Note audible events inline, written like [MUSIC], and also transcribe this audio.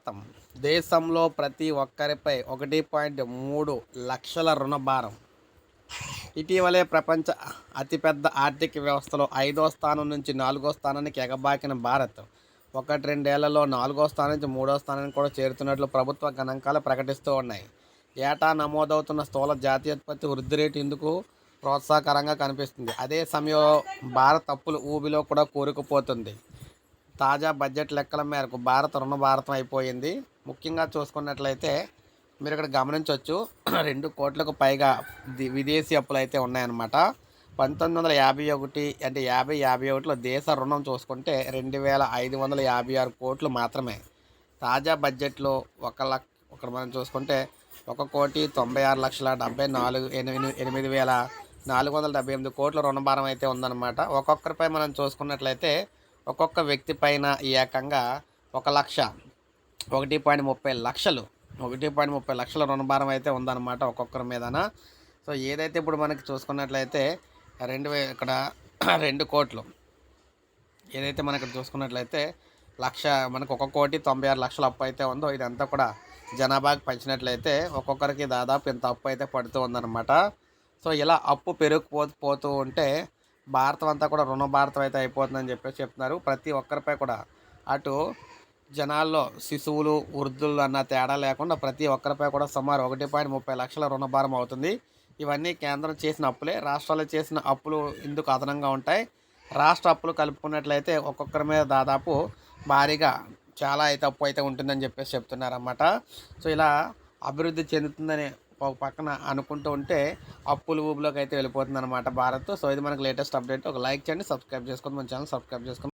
శాతం దేశంలో ప్రతి ఒక్కరిపై ఒకటి పాయింట్ మూడు లక్షల రుణ భారం ఇటీవలే ప్రపంచ అతిపెద్ద ఆర్థిక వ్యవస్థలో ఐదో స్థానం నుంచి నాలుగో స్థానానికి ఎగబాకిన భారత్. ఒకటి రెండేళ్ళలో నాలుగో స్థానం నుంచి మూడో స్థానానికి కూడా చేరుతున్నట్లు ప్రభుత్వ గణాంకాలు ప్రకటిస్తూ ఉన్నాయి. ఏటా నమోదవుతున్న స్థూల జాతీయోత్పత్తి వృద్ధి రేటు ఇందుకు ప్రోత్సాహకరంగా కనిపిస్తుంది. అదే సమయంలో భారత్ అప్పుల ఊబిలో కూడా కూరుకుపోతుంది. తాజా బడ్జెట్ లెక్కల మేరకు భారత రుణ భారతం అయిపోయింది. ముఖ్యంగా చూసుకున్నట్లయితే మీరు ఇక్కడ గమనించవచ్చు [CLEARS THROAT] రెండు కోట్లకు పైగా విదేశీ అప్పులు అయితే ఉన్నాయన్నమాట. పంతొమ్మిది వందల యాభై ఒకటి అంటే యాభై యాభై ఒకటిలో దేశ రుణం చూసుకుంటే రెండు వేల ఐదు వందల యాభై ఆరు కోట్లు మాత్రమే. తాజా బడ్జెట్లో ఒక లక్ష ఇక్కడ మనం చూసుకుంటే ఒక కోటి తొంభై ఆరు లక్షల డెబ్బై నాలుగు ఎనిమిది ఎనిమిది వేల నాలుగు వందల డెబ్బై ఎనిమిది కోట్ల రుణభారం అయితే ఉందన్నమాట. ఒక్కొక్కరిపై మనం చూసుకున్నట్లయితే ఒక్కొక్క వ్యక్తి పైన ఏకంగా ఒక లక్ష ఒకటి పాయింట్ ముప్పై లక్షలు ఒకటి పాయింట్ ముప్పై లక్షల రుణభారం అయితే ఉందన్నమాట ఒక్కొక్కరి మీదన. సో ఏదైతే ఇప్పుడు మనకి చూసుకున్నట్లయితే రెండు ఇక్కడ [CLEARS THROAT] రెండు కోట్లు. ఏదైతే మనకి చూసుకున్నట్లయితే లక్ష మనకు ఒక కోటి తొంభై ఆరు లక్షల అప్పు అయితే ఉందో ఇదంతా కూడా జనాభాకి పంచినట్లయితే ఒక్కొక్కరికి దాదాపు ఇంత అప్పు అయితే పడుతూ ఉందన్నమాట. సో ఇలా అప్పు పెరుగుపో పోతూ ఉంటే భారతం అంతా కూడా రుణ భారతం అయితే అయిపోతుందని చెప్పేసి చెప్తున్నారు. ప్రతి ఒక్కరిపై కూడా అటు జనాల్లో శిశువులు వృద్ధులు అన్న తేడా లేకుండా ప్రతి ఒక్కరిపై కూడా సుమారు ఒకటి పాయింట్ ముప్పై లక్షల రుణభారం అవుతుంది. ఇవన్నీ కేంద్రం చేసిన అప్పులే. రాష్ట్రాలు చేసిన అప్పులు ఇందుకు అదనంగా ఉంటాయి. రాష్ట్ర అప్పులు కలుపుకున్నట్లయితే ఒక్కొక్కరి మీద దాదాపు భారీగా చాలా అయితే అప్పు అయితే ఉంటుందని చెప్పేసి చెప్తున్నారన్నమాట. సో ఇలా అభివృద్ధి చెందుతుందని ఒక పక్కన అనుకుంటూ ఉంటే అప్పులు ఊబులోకి అయితే వెళ్ళిపోతుంది అనమాట భారత్ సో ఇది మనకు లేటెస్ట్ అప్డేట్ ఒక లైక్ చేయండి సబ్స్క్రైబ్ చేసుకొని మన ఛానల్ సబ్స్క్రైబ్ చేసుకొని